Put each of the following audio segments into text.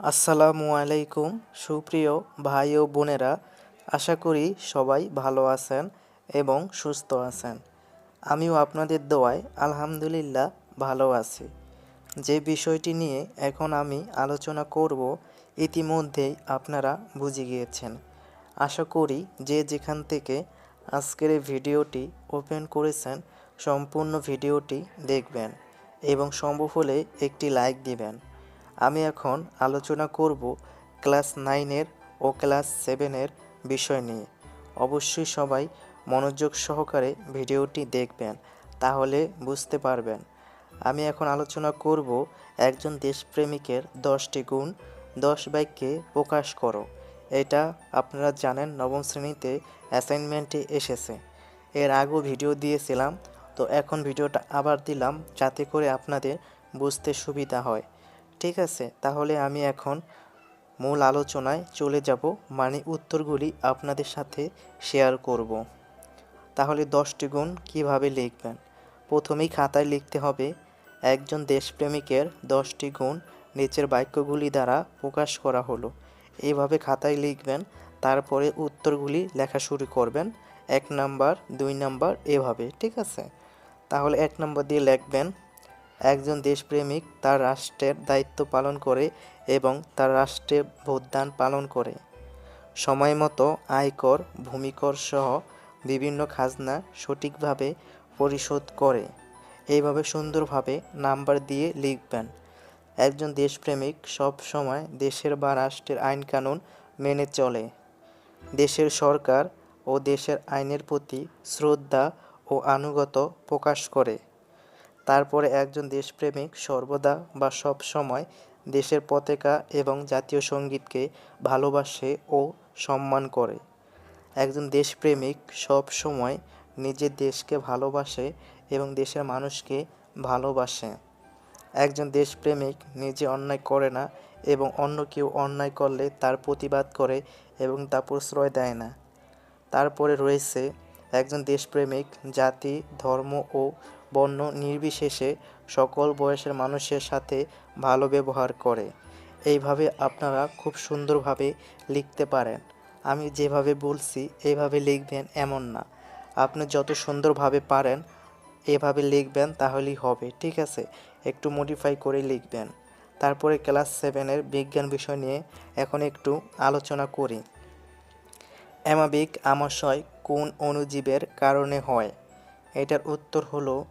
আসসালামু আলাইকুম, সুপ্রিয় ভাই ও বোনেরা। আশা করি সবাই ভালো আছেন এবং সুস্থ আছেন। আমিও আপনাদের দোয়ায় আলহামদুলিল্লাহ ভালো আছি। যে বিষয়টি নিয়ে এখন আমি আলোচনা করব ইতিমধ্যেই আপনারা বুঝে গিয়েছেন। আশা করি যে যেখান থেকে আজকের এই ভিডিওটি ওপেন করেছেন, সম্পূর্ণ ভিডিওটি দেখবেন এবং সম্ভব হলে একটি লাইক দিবেন। আমি এখন আলোচনা করব ক্লাস নাইনের ও ক্লাস সেভেনের বিষয় নিয়ে। অবশ্যই সবাই মনোযোগ সহকারে ভিডিওটি দেখবেন, তাহলে বুঝতে পারবেন। আমি এখন আলোচনা করব একজন দেশপ্রেমিকের দশটি গুণ, দশ বাক্যে প্রকাশ করো। এটা আপনারা জানেন নবম শ্রেণীতে অ্যাসাইনমেন্টে এসেছে। এর আগেও ভিডিও দিয়েছিলাম, তো এখন ভিডিওটা আবার দিলাম যাতে করে আপনাদের বুঝতে সুবিধা হয়। ঠিক আছে, তাহলে আমি এখন মূল আলোচনায় চলে যাব। মানে উত্তরগুলি আপনাদের সাথে শেয়ার করব। তাহলে দশটি গুণ কীভাবে লিখবেন? প্রথমেই খাতায় লিখতে হবে, একজন দেশপ্রেমিকের দশটি গুণ নিচের বাক্যগুলি দ্বারা প্রকাশ করা হলো। এইভাবে খাতায় লিখবেন, তারপরে উত্তরগুলি লেখা শুরু করবেন, এক নাম্বার, দুই নাম্বার, এভাবে, ঠিক আছে? তাহলে এক নম্বর দিয়ে লিখবেন একজন দেশপ্রেমিক তার রাষ্ট্রের দায়িত্ব পালন করে এবং তার রাষ্ট্রে ভোটদান পালন করে। সময় মতো আয়কর, ভূমিকর সহ বিভিন্ন খাজনা সঠিকভাবে পরিশোধ করে। এইভাবে সুন্দরভাবে নাম্বার দিয়ে লিখবেন, একজন দেশপ্রেমিক সব সময় দেশের বা রাষ্ট্রের আইনকানুন মেনে চলে। দেশের সরকার ও দেশের আইনের প্রতি শ্রদ্ধা ও আনুগত প্রকাশ করে। তারপরে একজন দেশপ্রেমিক সর্বদা বা সব সময় দেশের পতাকা এবং জাতীয় সঙ্গীতকে ভালোবাসে ও সম্মান করে। একজন দেশপ্রেমিক সব সময় নিজের দেশকে ভালোবাসে এবং দেশের মানুষকে ভালোবাসে। একজন দেশপ্রেমিক নিজে অন্যায় করে না এবং অন্য কেউ অন্যায় করলে তার প্রতিবাদ করে এবং তা প্রশ্রয় দেয় না। তারপরে রয়েছে একজন দেশপ্রেমিক জাতি, ধর্ম ও বর্ণ নির্বিশেষে সকল বয়সের মানুষের সাথে ভালো ব্যবহার করে। এইভাবে আপনারা খুব সুন্দরভাবে লিখতে পারেন। আমি যেভাবে বলছি এইভাবে লিখবেন এমন না। আপনি যত সুন্দরভাবে পারেন, এভাবে লিখবেন তাহলেই হবে, ঠিক আছে? একটু মডিফাই করে লিখবেন। তারপরে ক্লাস সেভেনের বিজ্ঞান বিষয় নিয়ে এখন একটু আলোচনা করি। অ্যামাবিক আমাশয় কোন অণুজীবের কারণে হয়? এটার উত্তর হলো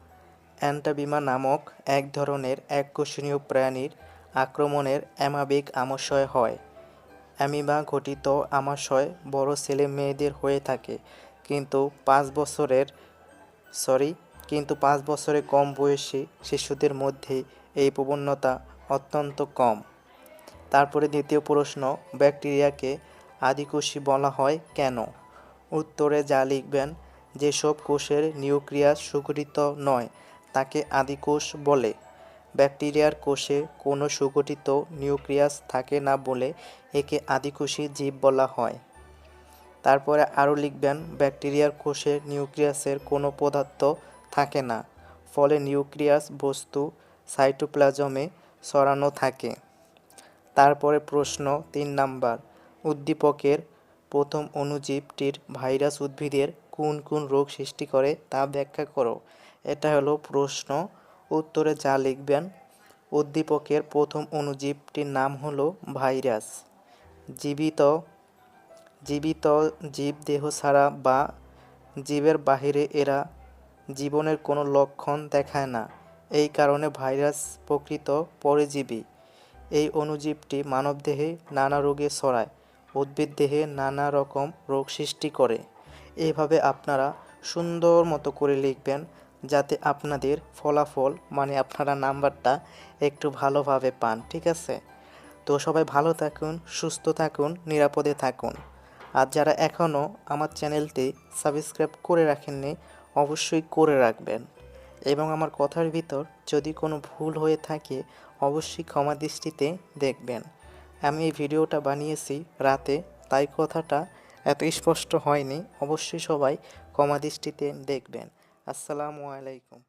অ্যান্টাবিমা নামক এক ধরনের এককোষণীয় প্রাণীর আক্রমণের অ্যামাবিক আমাশয় হয়। অ্যামিবা ঘটিত আমাশয় বড় ছেলে মেয়েদের হয়ে থাকে, কিন্তু পাঁচ বছরের, সরি, কিন্তু পাঁচ বছরের কম বয়সী শিশুদের মধ্যে এই প্রবণতা অত্যন্ত কম। তারপরে দ্বিতীয় প্রশ্ন, ব্যাকটেরিয়াকে আদিকোষী বলা হয় কেন? উত্তরে যা লিখবেন, যেসব কোষের নিউক্লিয়াস সুগঠিত নয় তাকে আদিকোষ বলে। ব্যাকটেরিয়ার কোষে কোনো সুগঠিত নিউক্লিয়াস থাকে না বলে একে আদিকোষী জীব বলা হয়। তারপরে আরও লিখবেন, ব্যাকটেরিয়ার কোষে নিউক্লিয়াসের কোনো পদার্থ থাকে না, ফলে নিউক্লিয়াস বস্তু সাইটোপ্লাজমে সরানো থাকে। তারপরে প্রশ্ন তিন নাম্বার, উদ্দীপকের প্রথম অণুজীবটির ভাইরাস উদ্ভিদের কোন কোন রোগ সৃষ্টি করে তা ব্যাখ্যা করো। এটা হলো প্রশ্ন। উত্তরে যা লিখবেন, উদ্দীপকের প্রথম অণুজীবটির নাম হলো ভাইরাস। জীবিত জীবিত জীব দেহ ছাড়া বা জীবের বাহিরে এরা জীবনের কোনো লক্ষণ দেখায় না। এই কারণে ভাইরাস প্রকৃত পরজীবী। এই অণুজীবটি মানবদেহে নানা রোগে ছড়ায়, উদ্ভিদ দেহে নানা রকম রোগ সৃষ্টি করে। এইভাবে আপনারা সুন্দর মতো করে লিখবেন যাতে আপনাদের ফলাফল মানে আপনারা নাম্বারটা একটু ভালোভাবে পান, ঠিক আছে? তো সবাই ভালো থাকুন, সুস্থ থাকুন, নিরাপদে থাকুন। আর যারা এখনও আমার চ্যানেলটি সাবস্ক্রাইব করে রাখেননি, অবশ্যই করে রাখবেন। এবং আমার কথার ভিতর যদি কোনো ভুল হয়ে থাকে, অবশ্যই ক্ষমা দৃষ্টিতে দেখবেন। আমি এই ভিডিওটা বানিয়েছি রাতে, তাই কথাটা এত স্পষ্ট হয়নি, অবশ্যই সবাই ক্ষমা দৃষ্টিতে দেখবেন। আসসালামু আলাইকুম।